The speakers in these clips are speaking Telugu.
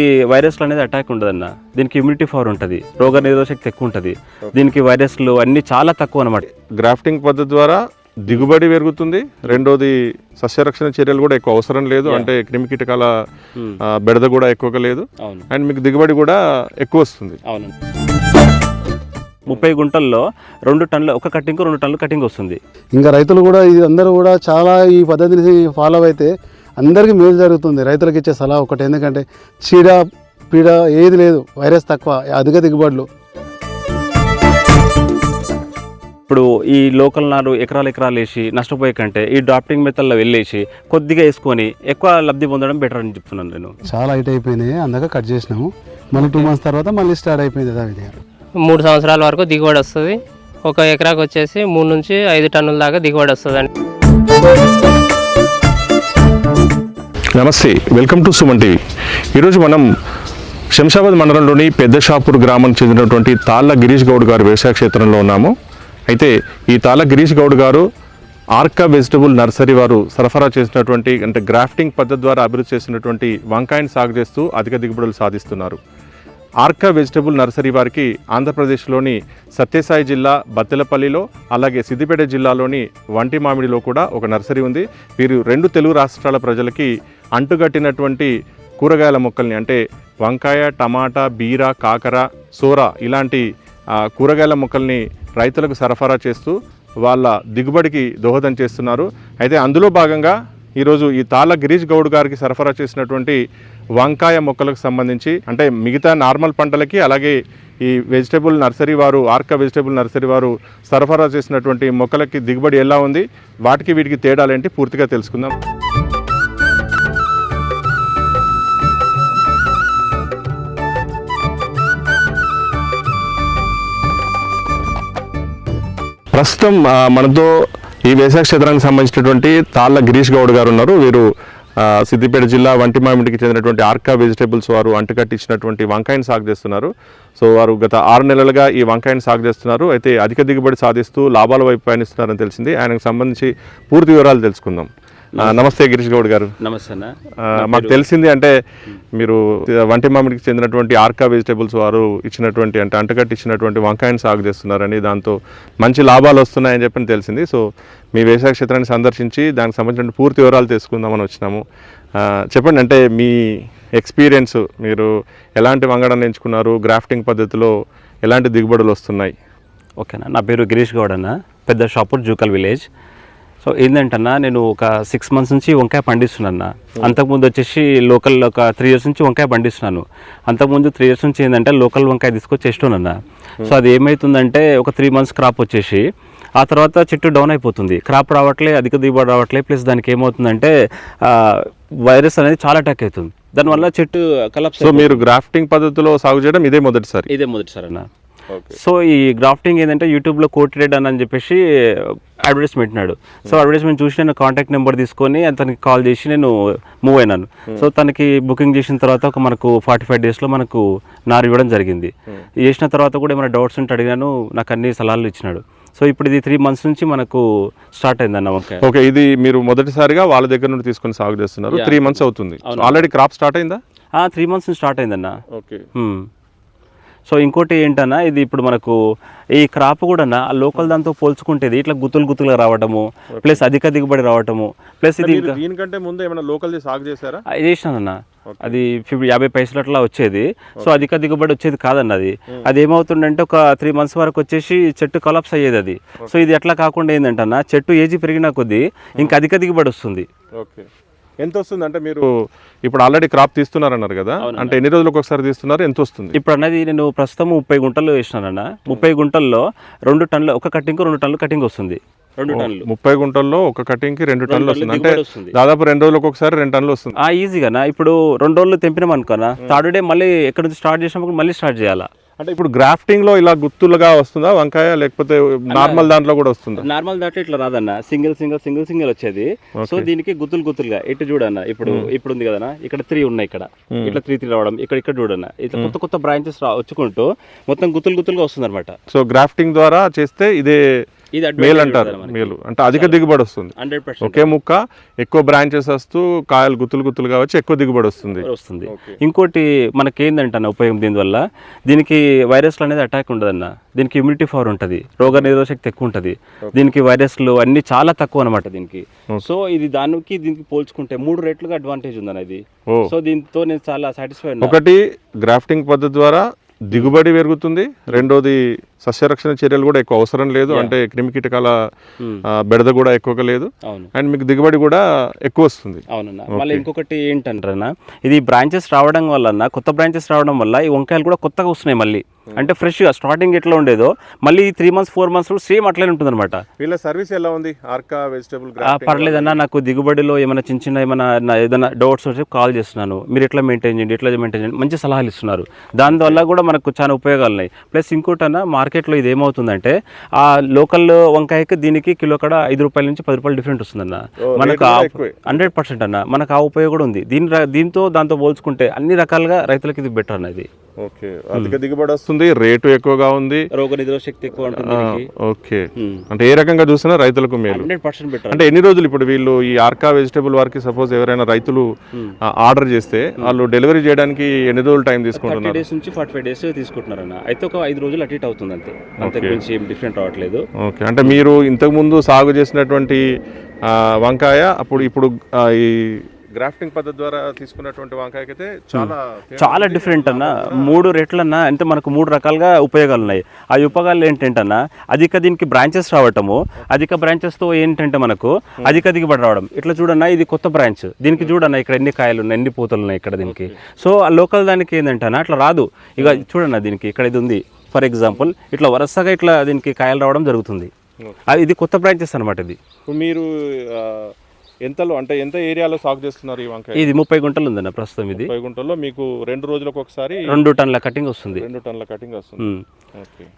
ఈ వైరస్లు అనేది అటాక్ ఉండదన్న. దీనికి ఇమ్యూనిటీ పవర్ ఉంటుంది. రోగ నిరోధక శక్తి ఎక్కువ ఉంటుంది. దీనికి వైరస్లు అన్ని చాలా తక్కువ అనమాట గ్రాఫ్టింగ్ పద్ధతి ద్వారా దిగుబడి పెరుగుతుంది. రెండోది సస్యరక్షణ చర్యలు కూడా ఎక్కువ అవసరం లేదు. అంటే క్రిమి కీటకాల ఆ, బెడద కూడా ఎక్కువగా లేదు. అండ్ మీకు దిగుబడి కూడా ఎక్కువ వస్తుంది. అవును. ముప్పై గుంటల్లో రెండు టన్నుల ఒక కటింగ్ రెండు టన్నుల కటింగ్ వస్తుంది. ఇంకా రైతులు కూడా ఇది అందరూ కూడా చాలా ఈ పద్ధతిని ఫాలో అయితే అందరికీ మేలు జరుగుతుంది. రైతులకు ఇచ్చే సలహా ఒకటి. ఎందుకంటే చీడ పీడ ఏది లేదు. వైరస్ తక్కువ అధిక దిగుబడులు. ఇప్పుడు ఈ లోకల్ నారు ఎకరాలు ఎకరాలు వేసి నష్టపోయే కంటే ఈ డ్రాఫ్టింగ్ మెథడ్లో వెళ్ళేసి కొద్దిగా వేసుకొని ఎక్కువ లబ్ధి పొందడం బెటర్ అని చెప్తున్నాను నేను. చాలా హైట్ అయిపోయినాయి. అందుకే కట్ చేసినాము. మళ్ళీ టూ మంత్స్ తర్వాత మళ్ళీ స్టార్ట్ అయిపోయింది యథావిధిగా మూడు సంవత్సరాల వరకు దిగుబడి వస్తుంది. ఒక ఎకరాకు వచ్చేసి మూడు నుంచి ఐదు టన్నుల దాకా దిగుబడి వస్తుంది నమస్తే వెల్కమ్ టు సుమన్ టీవీ. ఈరోజు మనం శంషాబాద్ మండలంలోని పెద్ద షాపూర్ గ్రామానికి చెందినటువంటి తాళ్ళ గిరీష్ గౌడ్ గారు వ్యవసాయ క్షేత్రంలో ఉన్నాము. అయితే ఈ తాళ్ళ గిరీష్ గౌడ్ గారు ఆర్కా వెజిటబుల్ నర్సరీ వారు సరఫరా చేసినటువంటి అంటే గ్రాఫ్టింగ్ పద్ధతి ద్వారా అభివృద్ధి చేసినటువంటి వంకాయని సాగు చేస్తూ అధిక దిగుబడులు సాధిస్తున్నారు. ఆర్కా వెజిటబుల్ నర్సరీ వారికి ఆంధ్రప్రదేశ్లోని సత్యసాయి జిల్లా బత్తెలపల్లిలో అలాగే సిద్దిపేట జిల్లాలోని వంటి మామిడిలో కూడా ఒక నర్సరీ ఉంది. వీరు రెండు తెలుగు రాష్ట్రాల ప్రజలకి అంటుగట్టినటువంటి కూరగాయల మొక్కల్ని అంటే వంకాయ టమాటా బీర కాకర సోర ఇలాంటి కూరగాయల మొక్కల్ని రైతులకు సరఫరా చేస్తూ వాళ్ళ దిగుబడికి దోహదం చేస్తున్నారు. అయితే అందులో భాగంగా ఈరోజు ఈ తాళ్ళ గిరీష్ గౌడ్ గారికి సరఫరా చేసినటువంటి వంకాయ మొక్కలకు సంబంధించి అంటే మిగతా నార్మల్ పంటలకి అలాగే ఈ వెజిటబుల్ నర్సరీ వారు ఆర్కా వెజిటబుల్ నర్సరీ వారు సరఫరా చేసినటువంటి మొక్కలకి దిగుబడి ఎలా ఉంది వాటికి వీటికి తేడాలేంటి పూర్తిగా తెలుసుకుందాం. ప్రస్తుతం మనతో ఈ వ్యవసాయ క్షేత్రానికి సంబంధించినటువంటి తాళ్ళ గిరీష్ గౌడ్ గారు ఉన్నారు. వీరు సిద్దిపేట జిల్లా వంటిమామిడికి చెందినటువంటి ఆర్కా వెజిటేబుల్స్ వారు అంటుకట్టించినటువంటి వంకాయని సాగు చేస్తున్నారు. సో వారు గత ఆరు నెలలుగా ఈ వంకాయని సాగు చేస్తున్నారు. అయితే అధిక దిగుబడి సాధిస్తూ లాభాల వైపు పయనిస్తున్నారని తెలిసింది. ఆయనకు సంబంధించి పూర్తి వివరాలు తెలుసుకుందాం. నమస్తే గిరీష్ గౌడ్ గారు. నమస్తే అన్న. మాకు తెలిసింది అంటే మీరు వంటి మామిడికి చెందినటువంటి ఆర్కా వెజిటేబుల్స్ వారు ఇచ్చినటువంటి అంటే అంటగట్టి ఇచ్చినటువంటి వంకాయని సాగు చేస్తున్నారని దాంతో మంచి లాభాలు వస్తున్నాయని చెప్పని తెలిసింది. సో మీ వ్యవసాయ క్షేత్రాన్ని సందర్శించి దానికి సంబంధించిన పూర్తి వివరాలు తెలుసుకుందామని వచ్చినాము. చెప్పండి అంటే మీ ఎక్స్పీరియన్స్ మీరు ఎలాంటి వంగడాన్ని ఎంచుకున్నారు గ్రాఫ్టింగ్ పద్ధతిలో ఎలాంటి దిగుబడులు వస్తున్నాయి? ఓకేనా నా పేరు గిరీష్ గౌడ్ అన్న. పెద్ద షాపూర్ జూకల్ విలేజ్. సో ఏంటంటన్నా నేను ఒక సిక్స్ మంత్స్ నుంచి వంకాయ పండిస్తున్నాను అంతకుముందు వచ్చేసి లోకల్ ఒక త్రీ ఇయర్స్ నుంచి వంకాయ పండిస్తున్నాను. అంతకుముందు త్రీ ఇయర్స్ నుంచి ఏంటంటే లోకల్ వంకాయ తీసుకొచ్చి వేస్తున్నాను సో అది ఏమవుతుందంటే ఒక త్రీ మంత్స్ క్రాప్ వచ్చేసి ఆ తర్వాత చెట్టు డౌన్ అయిపోతుంది. క్రాప్ రావట్లే అధిక దిగుబడి రావట్లే ప్లస్ దానికి ఏమవుతుందంటే వైరస్ అనేది చాలా అటాక్ అవుతుంది. దానివల్ల చెట్టు కలప్స్ సో మీరు గ్రాఫ్టింగ్ పద్ధతిలో సాగు చేయడం ఇదే మొదటిసారి? ఇదే మొదటిసారి అన్న సో ఈ గ్రాఫ్టింగ్ ఏంటంటే యూట్యూబ్లో కోటెడ్ అని అని చెప్పేసి అడ్వర్టైజ్మెంట్ పెట్టినాడు సో అడ్వర్టైజ్మెంట్ చూసి నేను కాంటాక్ట్ నెంబర్ తీసుకొని అతనికి కాల్ చేసి నేను మూవ్ అయినాను. సో తనకి బుకింగ్ చేసిన తర్వాత ఒక మనకు ఫార్టీ ఫైవ్ డేస్లో మనకు నారు ఇవ్వడం జరిగింది. చేసిన తర్వాత కూడా ఏమైనా డౌట్స్ ఉంటే అడిగాను నాకు అన్ని సలహాలు ఇచ్చినాడు. సో ఇప్పుడు ఇది త్రీ మంత్స్ నుంచి మనకు స్టార్ట్ అయిందన్న వంకాయ ఓకే ఇది మీరు మొదటిసారిగా వాళ్ళ దగ్గర నుండి తీసుకొని సాగు చేస్తున్నారు. త్రీ మంత్స్ అవుతుంది. ఆల్రెడీ క్రాప్ స్టార్ట్ అయిందా? త్రీ మంత్స్ నుంచి స్టార్ట్ అయిందన్న. ఓకే. సో ఇంకోటి ఏంటన్నా ఇది ఇప్పుడు మనకు ఈ క్రాప్ కూడా లోకల్ దాంతో పోల్చుకుంటే ఇది ఇట్లా గుత్తులు గుత్తులుగా రావటము ప్లస్ అధిక దిగుబడి రావటము ప్లస్ ఇది దీనికంటే ముందు ఏమైనా లోకల్ సాగు చేశారా? అది చేసినానన్న. అది ఫిఫ్టీ యాభై పైసలు అట్లా వచ్చేది. సో అధిక దిగుబడి వచ్చేది కాదన్న అది. అది ఏమవుతుందంటే ఒక త్రీ మంత్స్ వరకు వచ్చేసి చెట్టు కొలాప్స్ అయ్యేది అది. సో ఇది అట్లా కాకుండా ఏంటంటన్నా చెట్టు ఏజీ పెరిగిన కొద్దీ ఇంకా అధిక దిగుబడి వస్తుంది. ఓకే. ఎంత వస్తుంది అంటే మీరు ఇప్పుడు ఆల్రెడీ క్రాప్ తీస్తున్నారన్నారు కదా అంటే ఎన్ని రోజులకు ఒకసారి తీస్తున్నారు ఎంత వస్తుంది ఇప్పుడు అన్నది నేను ప్రస్తుతం ముప్పై గుంటలు వేసినానన్న. ముప్పై గుంటల్లో రెండు టన్నులు ఒక కటింగ్ రెండు టన్నులు కటింగ్ వస్తుంది. రెండు టన్నులు. ముప్పై గుంటల్లో ఒక కటింగ్కి రెండు టన్నులు వస్తుంది. అంటే. దాదాపు రెండు రోజులకు ఒకసారి రెండు టన్నులు వస్తుంది. ఆ ఈజీగానా? ఇప్పుడు రెండు రోజులు తెంపినాం అనుకోనా థర్డ్ డే మళ్ళీ ఎక్కడ నుంచి స్టార్ట్ చేసినప్పుడు మళ్ళీ స్టార్ట్ చేయాలా? అంటే ఇప్పుడు గ్రాఫ్టింగ్లో ఇలా గుత్తులుగా వస్తుందా వంకాయ లేకపోతే నార్మల్ దాంట్లో కూడా వస్తుందా? నార్మల్ దాంట్లో ఇట్లా రాదన్న. సింగిల్ సింగిల్ సింగిల్ సింగిల్ వచ్చేది. సో దీనికి గుత్తులు గుత్తులుగా. ఇటు చూడన్న ఇప్పుడు ఇప్పుడు ఉంది కదనా ఇక్కడ త్రీ ఉన్నాయి ఇక్కడ. ఇట్లా త్రీ త్రీ రావడం ఇక్కడ ఇక్కడ చూడన్న. ఇట్లా కొత్త కొత్త బ్రాంచెస్ వచ్చుకుంటూ మొత్తం గుత్తులు గుత్తులుగా వస్తుంది అనమాట సో గ్రాఫ్టింగ్ ద్వారా చేస్తే ఇదే ఇది మేలు అంటారు మేలు. అంటే అధిక దిగుబడి వస్తుంది ఒకే ముక్క ఎక్కువ బ్రాంచెస్ వస్తూ కాయలు గుత్తులు గుత్తులుగా వచ్చి ఎక్కువ దిగుబడి వస్తుంది. వస్తుంది ఇంకోటి మనకేందంటే అన్న ఉపయోగం దీనివల్ల దీనికి వైరస్లు అనేది అటాక్ ఉండదన్న. దీనికి ఇమ్యూనిటీ పవర్ ఉంటుంది. రోగ నిరోధక శక్తి ఎక్కువ ఉంటుంది. దీనికి వైరస్లు అన్ని చాలా తక్కువ అనమాట దీనికి. సో ఇది దానికి దీనికి పోల్చుకుంటే మూడు రెట్లుగా అడ్వాంటేజ్ ఉందన్న ఇది. ఓ. సో దీంతో నేను చాలా సాటిస్ఫైడ్ ఒకటి గ్రాఫ్టింగ్ పద్ధతి ద్వారా దిగుబడి పెరుగుతుంది. రెండోది సస్యరక్షణ చర్యలు కూడా ఎక్కువ అవసరం లేదు. అంటే క్రిమికీటకాల ఆ, బెడద కూడా ఎక్కువగా లేదు. అండ్ మీకు దిగుబడి కూడా ఎక్కువ వస్తుంది. అవునన్న. మళ్ళీ ఇంకొకటి ఏంటంటారన్న ఇది బ్రాంచెస్ రావడం వల్ల కొత్త బ్రాంచెస్ రావడం వల్ల ఈ వంకాయలు కూడా కొత్తగా వస్తున్నాయి మళ్ళీ. అంటే ఫ్రెష్గా స్టార్టింగ్ ఎట్లా ఉండేదో మళ్ళీ three months four months same అట్లనే ఉంటుంది అనమాట వీళ్ళ సర్వీస్ ఎలా ఉంది? ఆర్కా వెజిటబుల్ పర్లేదన్నా నాకు దిగుబడిలో ఏమైనా చిన్న చిన్న ఏమైనా ఏదైనా డౌట్స్ వచ్చి కాల్ చేస్తున్నాను. మీరు ఎట్లా మెయింటైన్ చేయండి ఎట్లా మెయింటైన్ చేయండి? మంచి సలహాలు ఇస్తున్నారు. దానివల్ల కూడా మనకు చాలా ఉపయోగాలు ఉన్నాయి. ప్లస్ ఇంకోటన్నా మార్కెట్లో ఇది ఏమవుతుందంటే ఆ లోకల్ వంకాయకి దీనికి కిలో కూడా ఐదు రూపాయల నుంచి పది రూపాయలు డిఫరెంట్ వస్తుందన్న. మనకు హండ్రెడ్ పర్సెంట్ అన్న. మనకు ఆ ఉపయోగం కూడా ఉంది. దీని దీంతో దాంతో పోల్చుకుంటే అన్ని రకాలుగా రైతులకి ఇది బెటర్ అన్నది ఓకే. అధిక దిగుబడి వస్తుంది రేటు ఎక్కువగా ఉంది. రోగ నిరోధక శక్తి ఎక్కువ ఉంటుంది ఓకే. అంటే ఏ రకంగా చూసినా రైతులకు మేలు. అంటే ఎన్ని రోజులు ఇప్పుడు వీళ్ళు ఈ ఆర్కా వెజిటబుల్ వారికి సపోజ్ ఎవరైనా రైతులు ఆర్డర్ చేస్తే వాళ్ళు డెలివరీ చేయడానికి ఎన్ని రోజులు టైం తీసుకుంటున్నారు? డేస్ నుంచి ఫార్టీ ఫైవ్ డేస్ తీసుకుంటున్నారన్న. అయితే ఒక ఐదు రోజులు అటు ఇటు అవుతుంది అంతే అంతకు మించి ఏం డిఫరెంట్ రావట్లేదు. ఓకే. అంటే మీరు ఇంతకుముందు సాగు చేసినటువంటి వంకాయ అప్పుడు ఇప్పుడు ఈ గ్రాఫ్టింగ్ పద్ధతి ద్వారా తీసుకున్నటువంటి వంకాయకి అయితే చాలా చాలా డిఫరెంట్ అన్న. మూడు రేట్లన్నా అంటే మనకు మూడు రకాలుగా ఉపయోగాలు ఉన్నాయి ఆ ఉపయోగాలు ఏంటంటన్నా అధిక దీనికి బ్రాంచెస్ రావటము అధిక బ్రాంచెస్తో ఏంటంటే మనకు అధిక దిగుబడి రావడం. ఇట్లా చూడన్నా ఇది కొత్త బ్రాంచ్ దీనికి చూడన్నా ఇక్కడ ఎన్ని కాయలు ఉన్నాయి ఎన్ని పూతలు ఉన్నాయి ఇక్కడ దీనికి. సో ఆ లోకల్ దానికి ఏంటంటే అట్లా రాదు. ఇక చూడన్నా దీనికి ఇక్కడ ఇది ఉంది. ఫర్ ఎగ్జాంపుల్ ఇట్లా వరుసగా ఇట్లా దీనికి కాయలు రావడం జరుగుతుంది. ఇది కొత్త బ్రాంచెస్ అనమాట ఇది. మీరు ఎంతలో అంటే ఎంత ఏరియాలో సాగు చేస్తున్నారు ఈ వంకాయ? ఇది ముప్పై గుంటలు ఉందన్న ప్రస్తుతం ఇది. ముప్పై గుంటల్లో మీకు రెండు రోజులకు ఒకసారి రెండు టన్నుల కటింగ్ వస్తుంది. రెండు టన్నుల కటింగ్ వస్తుంది.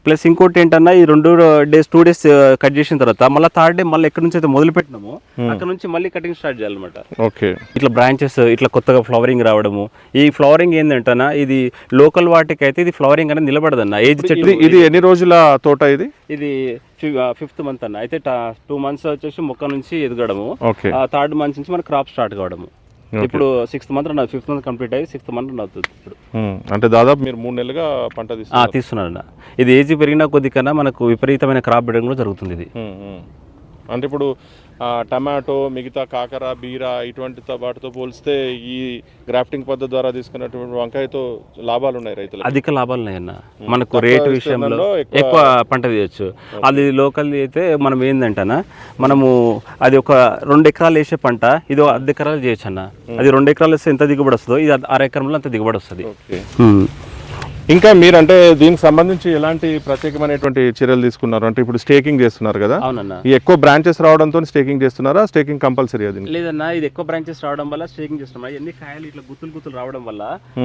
ప్లస్ ఇంకోటి ఏంటన్నా ఈ రెండు డేస్ టూ డేస్ కట్ చేసిన తర్వాత మళ్ళీ థర్డ్ డే మళ్ళీ ఎక్కడి నుంచి అయితే మొదలు పెట్టినామో అక్కడ నుంచి మళ్ళీ కటింగ్ స్టార్ట్ చేయాలన్నమాట. ఓకే. ఇట్లా బ్రాంచెస్ ఇట్లా కొత్తగా ఫ్లవరింగ్ రావడము. ఈ ఫ్లవరింగ్ ఏంటంటనా ఇది లోకల్ వాటికి అయితే ఇది ఫ్లవరింగ్ అనేది నిలబడదన్న. ఏజ్ చెట్టు ఇది ఎన్ని రోజుల తోట ఇది? ఇది ఫిఫ్త్ మంత్ అన్న. అయితే టూ మంత్స్ వచ్చేసి మొక్క నుంచి ఎదగడము. థర్డ్ మంత్ నుంచి మన క్రాప్ స్టార్ట్ కావడము. ఇప్పుడు sixth month run fifth month complete అయ్యి సిక్స్త్ మంత్ రన్ అవుతుంది ఇప్పుడు. అంటే దాదాపు మీరు మూడు నెలలుగా పంట తీస్తున్నారన్న. ఇది ఏజ్ పెరిగిన కొద్ది కన్నా మనకు విపరీతమైన క్రాప్ బిడడం కూడా జరుగుతుంది ఇది. అంటే ఇప్పుడు టమాటో మిగతా కాకర బీర ఇటువంటితో వాటితో పోలిస్తే ఈ గ్రాఫ్టింగ్ పద్ధతి ద్వారా తీసుకున్నటువంటి వంకాయతో లాభాలు ఉన్నాయి రైతులకు. అధిక లాభాలు ఉన్నాయన్న. మనకు రేటు విషయంలో ఎక్కువ- పంట తీయచ్చు అది లోకల్ అయితే మనం ఏంటంటనా మనము అది ఒక రెండు ఎకరాలు వేసే పంట ఇది అర్ధ ఎకరాలు చేయొచ్చు అన్న అది రెండు ఎకరాలు వేస్తే ఎంత దిగుబడి వస్తుందో ఇది అర ఎకరంలో అంత దిగుబడి వస్తుంది. ఇంకా మీరు అంటే దీనికి సంబంధించి ఎలాంటి ప్రత్యేకమైనటువంటి చర్యలు తీసుకున్నారు? అంటే ఇప్పుడు స్టేకింగ్ చేస్తున్నారు కదా. అవునన్న. ఈ ఎక్కువ బ్రాంచెస్ రావడంతో స్టేకింగ్ చేస్తున్నారా? స్టేకింగ్ కంపల్సరీ అది లేదన్నా ఇది ఎక్కువ బ్రాంచెస్ రావడం వల్ల స్టేకింగ్ చేస్తున్నాం. ఎన్ని కాయలు ఇట్లా గుత్తులు గుత్తులు రావడం వల్ల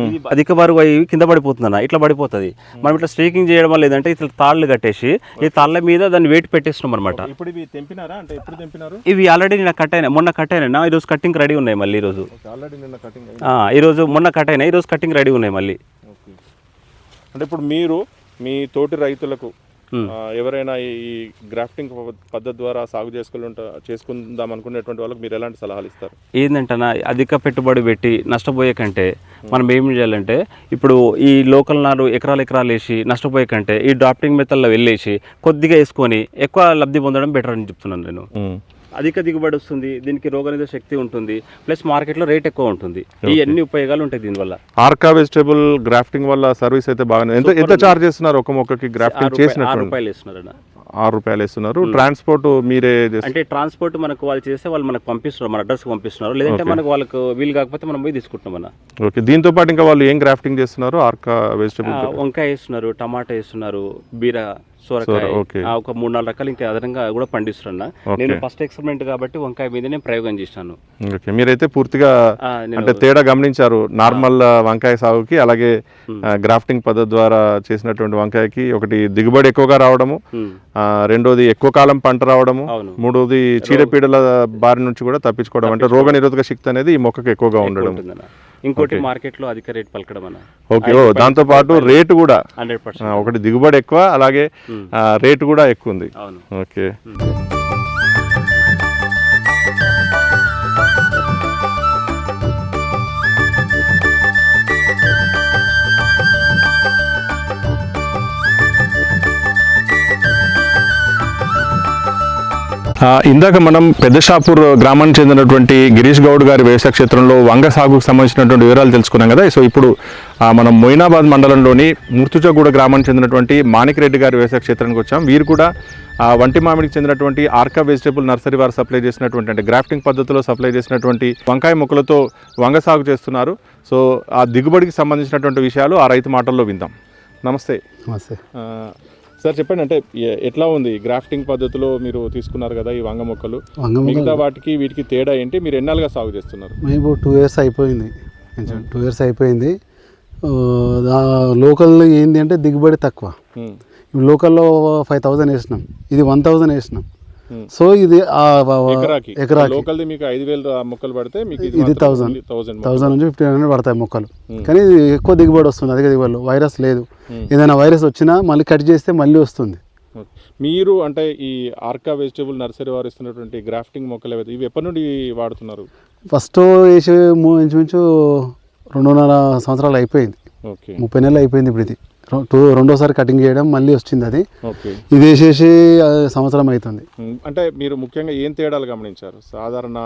ఇది అధిక బరువు అయ్యి కింద పడిపోతుందన్న ఇట్లా పడిపోతుంది. మనం ఇట్లా స్టేకింగ్ చేయడం వల్ల ఏదంటే ఇట్లా తాళ్ళు కట్టేసి ఈ తాళ్ళ మీద దాన్ని వెయిట్ పెట్టేస్తున్నాం అనమాట ఇప్పుడు ఇవి తెంపినారా? అంటే ఎప్పుడు తెంపినారు? ఇవి ఆల్రెడీ నేను కట్ అయినా మొన్న కట్ అయినా ఈరోజు కటింగ్ రెడీ ఉన్నాయి మళ్ళీ ఈరోజు ఆల్రెడీ నిన్న కటింగ్ ఆ, ఈరోజు మొన్న కట్ అయినా ఈరోజు కటింగ్ రెడీ ఉన్నాయి మళ్ళీ. అంటే ఇప్పుడు మీరు మీ తోటి రైతులకు ఎవరైనా ఈ గ్రాఫ్టింగ్ పద్ధతి ద్వారా సాగు చేసుకుంటా చేసుకుందాం అనుకునేటువంటి వాళ్ళకి మీరు ఎలాంటి సలహాలు ఇస్తారు? ఏంటంటే అధిక పెట్టుబడి పెట్టి నష్టపోయే కంటే మనం ఏం చేయాలంటే ఇప్పుడు ఈ లోకల్ నారు ఎకరాలు ఎకరాలు వేసి నష్టపోయే కంటే ఈ డ్రాఫ్టింగ్ మెథడ్లో వెళ్ళేసి కొద్దిగా వేసుకొని ఎక్కువ లబ్ధి పొందడం బెటర్ అని చెప్తున్నాను నేను. అధిక దిగుబడి వస్తుంది దీనికి రోగనిరోధక శక్తి ఉంటుంది ప్లస్ మార్కెట్లో రేట్ ఎక్కువ ఉంటుంది. ఈ అన్ని ఉపయోగాలు ఉంటాయి దీనివల్ల ఆర్కా వెజిటబుల్ గ్రాఫ్టింగ్ వల్ల సర్వీస్ అయితే బాగానే ఎంత ఎంత చార్జ్ చేస్తున్నారు ఒక మొక్కకి గ్రాఫ్టింగ్ రూపాయలు- ఆరు రూపాయలు ఇస్తున్నారన్న ఆరు రూపాయలు ఇస్తున్నారు ట్రాన్స్పోర్ట్ మీరే అంటే ట్రాన్స్పోర్ట్ మనకు వాళ్ళు చేస్తే వాళ్ళు మనకు పంపిస్తున్నారు మన అడ్రస్కి పంపిస్తున్నారు. లేదంటే మనకు వాళ్ళకు వీలు కాకపోతే మనం పోయి తీసుకుంటున్నాం అన్న ఓకే దీంతో పాటు ఇంకా వాళ్ళు ఏం గ్రాఫ్టింగ్ చేస్తున్నారు? ఆర్కా వెజిటబుల్ వంకాయ వేస్తున్నారు టమాటా వేస్తున్నారు బీర సోరకాయ ఒక మూడు నాలుగు రకాలు ఇంకా అదనంగా కూడా పండిస్తున్నా. నేను ఫస్ట్ ఎక్స్పెరిమెంట్ కాబట్టి వంకాయ మీద నేను ప్రయోగం చేశాను. మీరైతే పూర్తిగా అంటే తేడా గమనించారు నార్మల్ వంకాయ సాగుకి అలాగే గ్రాఫ్టింగ్ పద్ధతి ద్వారా చేసినటువంటి వంకాయకి ఒకటి దిగుబడి ఎక్కువగా రావడము రెండోది ఎక్కువ కాలం పంట రావడము మూడోది చీడపీడల బారి నుంచి కూడా తప్పించుకోవడం అంటే రోగ నిరోధక శక్తి అనేది ఈ మొక్కకి ఎక్కువగా ఉండడం. ఇంకోటి మార్కెట్లో అధిక రేట్ పలకడం అన్న. ఓకే ఓ దాంతో పాటు రేటు కూడా. Hundred percent. ఒకటి దిగుబడి ఎక్కువ అలాగే ఆ, రేటు కూడా ఎక్కువ ఉంది. అవును. ఓకే ఇందాక మనం పెద్దషాపూర్ గ్రామానికి చెందినటువంటి గిరీష్ గౌడ్ గారి వ్యవసాయ క్షేత్రంలో వంగ సాగుకు సంబంధించినటువంటి వివరాలు తెలుసుకున్నాం కదా. సో ఇప్పుడు మనం మొయినాబాద్ మండలంలోని ముర్తుజగూడ గ్రామానికి చెందినటువంటి మాణిక్ రెడ్డి గారి వ్యవసాయ క్షేత్రానికి వచ్చాం. వీరు కూడా ఆ, వంటి మామిడికి చెందినటువంటి ఆర్కా వెజిటబుల్ నర్సరీ వారు సప్లై చేసినటువంటి అంటే గ్రాఫ్టింగ్ పద్ధతిలో సప్లై చేసినటువంటి వంకాయ మొక్కలతో వంగ సాగు చేస్తున్నారు. సో ఆ దిగుబడికి సంబంధించినటువంటి విషయాలు ఆ రైతు మాటల్లో విందాం. నమస్తే. నమస్తే. సార్ చెప్పండి. అంటే ఎట్లా ఉంది? గ్రాఫ్టింగ్ పద్ధతిలో మీరు తీసుకున్నారు కదా ఈ వంగ మొక్కలు. మిగతా వాటికి వీటికి తేడా ఏంటి? మీరు ఎన్నాళ్ళుగా సాగు చేస్తున్నారు? మేము టూ ఇయర్స్ అయిపోయింది. టూ ఇయర్స్ అయిపోయింది. లోకల్లో ఏంది అంటే దిగుబడి తక్కువ. లోకల్లో ఫైవ్ థౌజండ్ వేసినాం. ఇది వన్ థౌజండ్ వేసినాం. సో ఇది ఎకరాకి. మీకు ఐదు వేలు మొక్కలు పడితే మీకు ఇది థౌసండ్ థౌజండ్ నుంచి ఫిఫ్టీన్ హండ్రెడ్ పడతాయి మొక్కలు. కానీ ఇది ఎక్కువ దిగుబడి వస్తుంది అధిక దిగుబడి వైరస్ లేదు. ఏదైనా వైరస్ వచ్చినా మళ్ళీ కట్ చేస్తే మళ్ళీ వస్తుంది. మీరు అంటే ఈ ఆర్కా వెజిటబుల్ నర్సరీ వారు ఇస్తున్నటువంటి గ్రాఫ్టింగ్ మొక్కలు ఏవైతే ఇవి ఎప్పటి నుండి వాడుతున్నారు? ఫస్ట్ వేసి ఇంచుమించు రెండున్నర సంవత్సరాలు అయిపోయింది. ముప్పై నెలలు అయిపోయింది ఇప్పుడు ఇది. టూ రెండోసారి కటింగ్ చేయడం మళ్ళీ వచ్చింది అది. ఇది వేసేసి సంవత్సరం అవుతుంది. అంటే మీరు ముఖ్యంగా ఏం తేడాలు గమనించారు? సాధారణ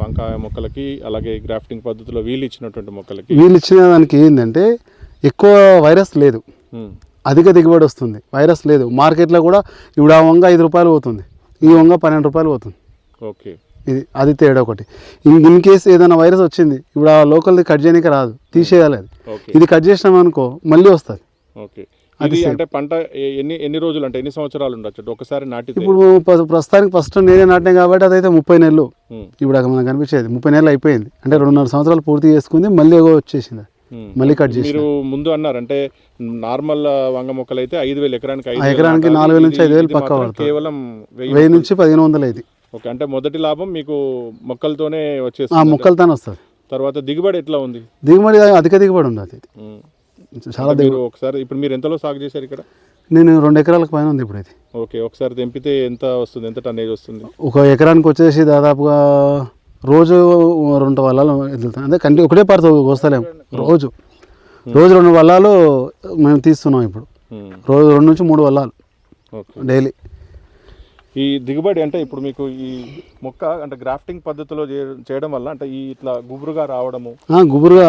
వంకాయ మొక్కలకి అలాగే గ్రాఫ్టింగ్ పద్ధతిలో వీళ్ళు ఇచ్చినటువంటి మొక్కలకి. వీళ్ళు ఇచ్చిన దానికి ఏంటంటే ఎక్కువ వైరస్ లేదు. అధిక దిగుబడి వస్తుంది. వైరస్ లేదు. మార్కెట్లో కూడా ఇప్పుడు ఆ వంగ ఐదు రూపాయలు పోతుంది. ఈ వంగ పన్నెండు రూపాయలు పోతుంది. ఓకే. ఇది అది తేడా ఒకటి. ఇన్ కేస్ ఏదైనా వైరస్ వచ్చింది ఇప్పుడు ఆ లోకల్ది కట్ చేయడానికి రాదు తీసేయాలి అది. ఇది కట్ చేసినాం అనుకో మళ్ళీ వస్తుంది. ఓకే. ఇది అంటే పంట ఎన్ని ఎన్ని రోజులు అంటే ఎన్ని సంవత్సరాలు ఉండొచ్చు? ఒకసారి నాటితే. ఇప్పుడు ప్ర- ప్రస్తుతానికి ఫస్ట్ నేనే నాటినా కాబట్టి అదైతే ముప్పై నెలలు. ఇప్పుడు అక్కడ మనకు కనిపించేది ముప్పై నెలలు అయిపోయింది. అంటే రెండున్నర సంవత్సరాలు పూర్తి చేసుకుంది మళ్ళీ ఏగో వచ్చేసింది అది. మళ్ళీ కట్ చేసి మీరు ముందు అన్నారు అంటే నార్మల్ వంగ మొక్కలు అయితే ఐదు వేలు ఎకరానికి ఎకరానికి. నాలుగు వేల నుంచి ఐదు వేలు పక్కా. కేవలం వెయ్యి నుంచి పదిహేను వందలు అయింది. ఓకే అంటే మొదటి లాభం మీకు మొక్కలతోనే ఆ వచ్చేస్తుంది మొక్కలతోనే వస్తుంది. తర్వాత దిగుబడి ఎట్లా ఉంది? దిగుబడి అధిక దిగుబడి ఇది ఉమ్. చాలా మీరు ఒకసారి ఇప్పుడు మీరు ఎంతలో సాగు చేశారు ఇక్కడ? నేను రెండు ఎకరాలకు పైన ఉంది ఇప్పుడు ఇది ఓకే ఒకసారి తెంపితే ఎంత వస్తుంది? ఎంత టన్నేజ్ వస్తుంది? ఒక ఎకరానికి వచ్చేసి దాదాపుగా రోజు రెండు వల్లాలు వెళ్తాం అంటే కంటి ఒకటే పార్త వస్తలేం రోజు. రోజు రెండు వల్లాలు మేము తీస్తున్నాం ఇప్పుడు. రోజు రెండు నుంచి మూడు వల్లాలు ఓకే. డైలీ. ఈ దిగుబడి అంటే ఇప్పుడు మీకు ఈ మొక్క అంటే గ్రాఫ్టింగ్ పద్ధతిలో చేయడం వల్ల అంటే ఈ ఇట్లా గుబురుగా రావడము. గుబురుగా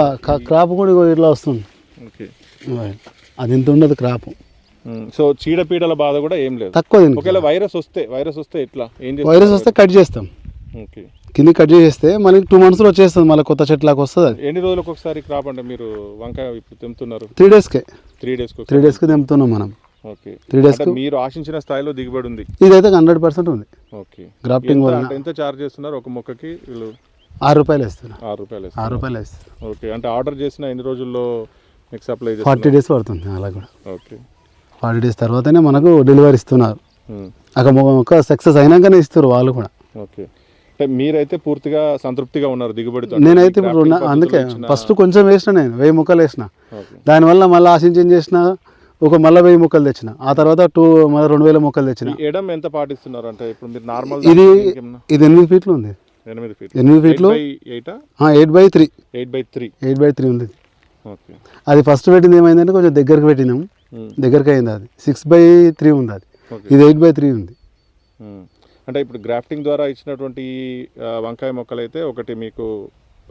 క్రాప్ కూడా ఇట్లా వస్తుంది. ఓకే. అది ఇంత ఉండదు క్రాప్. సో చీడపీడల బాధ కూడా ఏం లేదు. తక్కువ ఒకవేళ వైరస్ వస్తే వైరస్ వస్తే ఎట్లా? ఏం వైరస్ వస్తే కట్ చేస్తాం. ఓకే. కింద కట్ చేసేస్తే మళ్ళీ టూ మంత్స్లో వచ్చేస్తుంది మళ్ళీ కొత్త చెట్లాగా వస్తుంది అది. ఎన్ని రోజులకు ఒకసారి క్రాప్ అంటే మీరు వంకాయ తెంపుతున్నారు? త్రీ డేస్కే త్రీ డేస్కి త్రీ డేస్కి తెంపుతున్నాం మనం. ఓకే. త్రీ అంటే మీరు ఆశించిన స్థాయిలో దిగుబడి ఉంది. ఇదైతే హండ్రెడ్ పర్సెంట్ ఉంది. ఓకే. గ్రాఫ్టింగ్ అంటే ఎంత చార్జ్ చేస్తున్నారు? ఒక మొక్కకి వీళ్ళు ఆరు రూపాయలు వేస్తున్నా ఆరు రూపాయలు ఆరు. రూపాయలు వేస్తున్నా ఓకే. అంటే ఆర్డర్ చేసిన ఎన్ని రోజుల్లో మీకు సప్లై ఫార్టీ డేస్ పడుతుంది అలా కూడా. ఓకే. ఫార్టీ డేస్ తర్వాతనే మనకు డెలివరీ ఇస్తున్నారు. ఉమ్. అక్కడ ఒక సక్సెస్ అయినాకనే ఇస్తారు వాళ్ళు కూడా. ఓకే. అంటే మీరైతే పూర్తిగా సంతృప్తిగా ఉన్నారు దిగుబడితో నేనైతే ఇప్పుడు అందుకే ఫస్ట్ కొంచెం వేసిన నేను వెయ్యి ముక్కలు వేసిన. దానివల్ల మళ్ళీ ఆశించి ఏం చేసిన ఒక మళ్ళీ వెయ్యి ముక్కలు తెచ్చిన. ఆ తర్వాత టూ మళ్ళీ రెండు వేల ముక్కలు తెచ్చిన. ఎడం ఎంత పాటిస్తున్నారు అంటే ఇప్పుడు మీరు నార్మల్ ఇది ఇది ఎనిమిది ఫీట్లు ఉంది. ఎనిమిది ఫీట్ ఎనిమిది ఫీట్లు? Eight by three eight by three eight by three ఉంది. ఓకే అది ఫస్ట్ పెట్టింది ఏమైందంటే కొంచెం దగ్గరికి పెట్టినాం. ఉమ్. దగ్గరికి అయింది అది. సిక్స్ బై త్రీ ఉంది అది. ఇది ఎయిట్ బై త్రీ ఉంది. ఉమ్. అంటే ఇప్పుడు గ్రాఫ్టింగ్ ద్వారా ఇచ్చినటువంటి వంకాయ మొక్కలు అయితే ఒకటి మీకు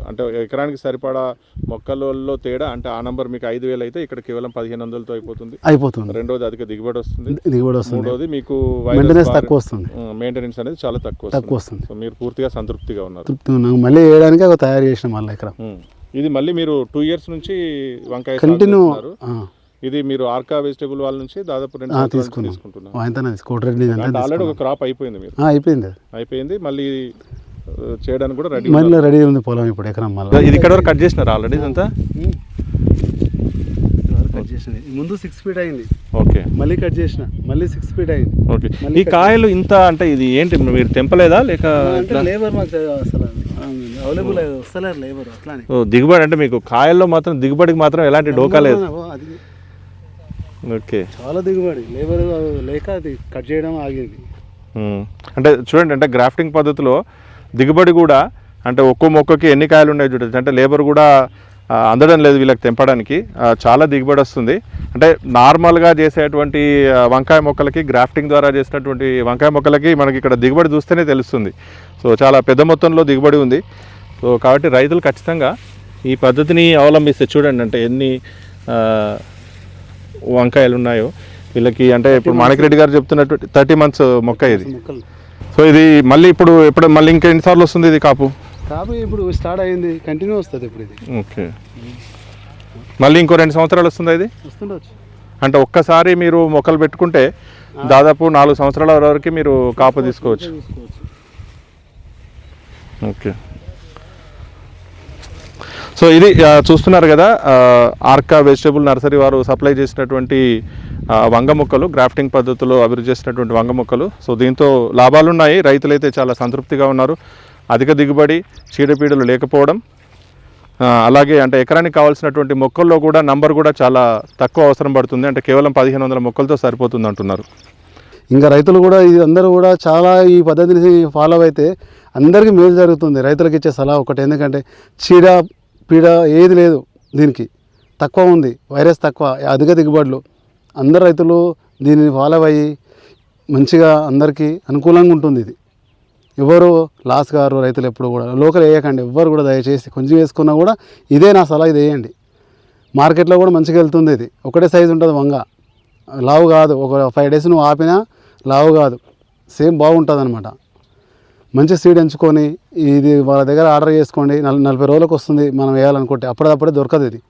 అంటే ఎకరానికి సరిపడా మొక్కలలో తేడా అంటే ఆ నంబర్ మీకు ఐదు వేలు అయితే ఇక్కడ కేవలం పదిహేను వందలతో అయిపోతుంది. అయిపోతుంది. రెండోది అధిక దిగుబడి వస్తుంది. దిగుబడి వస్తుంది. మూడోది మీకు మెయింటెనెన్స్ తక్కువ వస్తుంది. మెయింటెనెన్స్ అనేది చాలా తక్కువ తక్కువ వస్తుంది. సో మీరు పూర్తిగా సంతృప్తిగా ఉన్నారు. తృప్తి ఉన్నాం మళ్ళీ వేయడానికి ఒక తయారు చేసిన మళ్ళీ ఉమ్. ఇది మళ్ళీ మీరు టూ ఇయర్స్ నుంచి వంకాయ కంటిన్యూ. ఇది మీరు ఆర్కా వెజిటేబుల్ వాళ్ళ నుంచి దాదాపు రెండు. తీసుకుంటున్నారు? ఆల్రెడీ ఒక క్రాప్ అయిపోయింది మీరు. అయిపోయింది. అయిపోయింది. మళ్ళీ చేయడానికి కూడా రెడీ మళ్ళీ రెడీ ఉంది పొలం ఇప్పుడు ఎకరం మళ్ళీ. ఇది ఇక్కడ వరకు కట్ చేసినారు ఆల్రెడీ ఇదంతా? కట్ చేసింది ముందు సిక్స్ ఫీట్ అయింది. ఓకే. మళ్ళీ కట్ చేసిన. మళ్ళీ సిక్స్ ఫీట్ అయింది. ఓకే. ఈ కాయలు ఇంత అంటే ఇది ఏంటి? మీరు తెంపలేదా? లేక లేబర్ మాకు అసలు అవైలబుల్ వస్తలేరు లేబర్ అట్లానే. ఓ, దిగుబడి అంటే మీకు కాయల్లో మాత్రం దిగుబడికి మాత్రం ఎలాంటి డోకా లేదు. ఓకే. చాలా దిగుబడి. లేబర్ లేక అది కట్ చేయడం ఆగింది. అంటే చూడండి అంటే గ్రాఫ్టింగ్ పద్ధతిలో దిగుబడి కూడా అంటే ఒక్కో మొక్కకి ఎన్ని కాయలు ఉన్నాయి చూడొచ్చు అంటే లేబర్ కూడా అందడం లేదు వీళ్ళకి తెంపడానికి. చాలా దిగుబడి వస్తుంది. అంటే నార్మల్గా చేసేటువంటి వంకాయ మొక్కలకి గ్రాఫ్టింగ్ ద్వారా చేసినటువంటి వంకాయ మొక్కలకి మనకి ఇక్కడ దిగుబడి చూస్తేనే తెలుస్తుంది. సో చాలా పెద్ద మొత్తంలో దిగుబడి ఉంది. సో కాబట్టి రైతులు ఖచ్చితంగా ఈ పద్ధతిని అవలంబిస్తే చూడండి అంటే ఎన్ని వంకాయలు ఉన్నాయో. వీళ్ళకి అంటే ఇప్పుడు మాణిక్రెడ్డి గారు చెప్తున్నట్టు థర్టీ మంత్స్ మొక్క ఇది. సో ఇది మళ్ళీ ఇప్పుడు ఎప్పుడు మళ్ళీ ఇంకా ఎన్నిసార్లు వస్తుంది ఇది కాపు? కాబట్టి ఇప్పుడు స్టార్ట్ అయింది కంటిన్యూ వస్తుంది ఇప్పుడు ఇది. ఓకే. మళ్ళీ ఇంకో రెండు సంవత్సరాలు వస్తుందా ఇది? వస్తుండొచ్చు. అంటే ఒక్కసారి మీరు మొక్కలు పెట్టుకుంటే దాదాపు నాలుగు సంవత్సరాల వరకు మీరు కాపు తీసుకోవచ్చు. ఓకే. సో ఇది చూస్తున్నారు కదా ఆర్కా వెజిటబుల్ నర్సరీ వారు సప్లై చేసినటువంటి వంగ మొక్కలు గ్రాఫ్టింగ్ పద్ధతిలో అభివృద్ధి చేసినటువంటి వంగ మొక్కలు. సో దీంతో లాభాలు ఉన్నాయి రైతులైతే చాలా సంతృప్తిగా ఉన్నారు. అధిక దిగుబడి చీడపీడలు లేకపోవడం అలాగే అంటే ఎకరానికి కావాల్సినటువంటి మొక్కల్లో కూడా నంబర్ కూడా చాలా తక్కువ అవసరం పడుతుంది. అంటే కేవలం పదిహేను వందల మొక్కలతో సరిపోతుంది అంటున్నారు. ఇంకా రైతులు కూడా ఇది అందరూ కూడా చాలా ఈ పద్ధతిని ఫాలో అయితే అందరికీ మేలు జరుగుతుంది. రైతులకు ఇచ్చే సలహా ఒకటి. ఎందుకంటే చీడ పీడ ఏది లేదు దీనికి. తక్కువ ఉంది. వైరస్ తక్కువ అధిక దిగుబడులు. అందరు రైతులు దీనిని ఫాలో అయ్యి మంచిగా అందరికీ అనుకూలంగా ఉంటుంది ఇది. ఎవరు లాస్ గారు రైతులు ఎప్పుడు కూడా లోకల్ వేయకండి ఎవ్వరు కూడా దయచేసి కొంచెం వేసుకున్నా కూడా ఇదే నా సలహా ఇది వేయండి. మార్కెట్లో కూడా మంచిగా వెళ్తుంది ఇది. ఒకటే సైజు ఉంటుంది వంగ. లావు కాదు ఒక ఫైవ్ డేస్ నువ్వు ఆపినా లావు కాదు. సేమ్ బాగుంటుంది అనమాట మంచి సీడ్ ఎంచుకొని ఇది వాళ్ళ దగ్గర ఆర్డర్ చేసుకోండి నల్ నలభై రోజులకు వస్తుంది మనం వేయాలనుకుంటే. అప్పుడప్పుడే దొరకదు ఇది.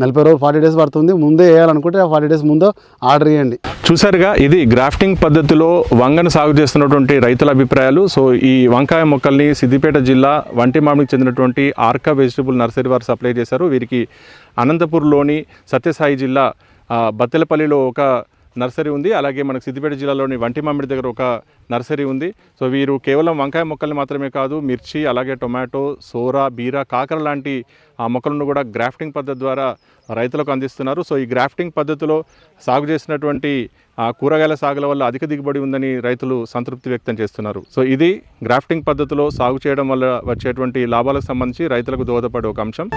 నలభై రోజులు ఫార్టీ డేస్ పడుతుంది. ముందే వేయాలనుకుంటే ఆ ఫార్టీ డేస్ ముందు ఆర్డర్ ఇవ్వండి చూసారుగా ఇది గ్రాఫ్టింగ్ పద్ధతిలో వంగను సాగు చేస్తున్నటువంటి రైతుల అభిప్రాయాలు. సో ఈ వంకాయ మొక్కల్ని సిద్దిపేట జిల్లా వంటిమామికి చెందినటువంటి ఆర్కా వెజిటబుల్ నర్సరీ వారు సప్లై చేశారు. వీరికి అనంతపూర్లోని సత్యసాయి జిల్లా బత్తెలపల్లిలో ఒక నర్సరీ ఉంది. అలాగే మనకు సిద్దిపేట జిల్లాలోని వంటి మామిడి దగ్గర ఒక నర్సరీ ఉంది. సో వీరు కేవలం వంకాయ మొక్కల్ని మాత్రమే కాదు మిర్చి అలాగే టొమాటో సోరా బీర కాకర లాంటి ఆ మొక్కలను కూడా గ్రాఫ్టింగ్ పద్ధతి ద్వారా రైతులకు అందిస్తున్నారు. సో ఈ గ్రాఫ్టింగ్ పద్ధతిలో సాగు చేసినటువంటి కూరగాయల సాగుల వల్ల అధిక దిగుబడి ఉందని రైతులు సంతృప్తి వ్యక్తం చేస్తున్నారు. సో ఇది గ్రాఫ్టింగ్ పద్ధతిలో సాగు చేయడం వల్ల వచ్చేటువంటి లాభాలకు సంబంధించి రైతులకు దోహదపడే ఒక అంశం.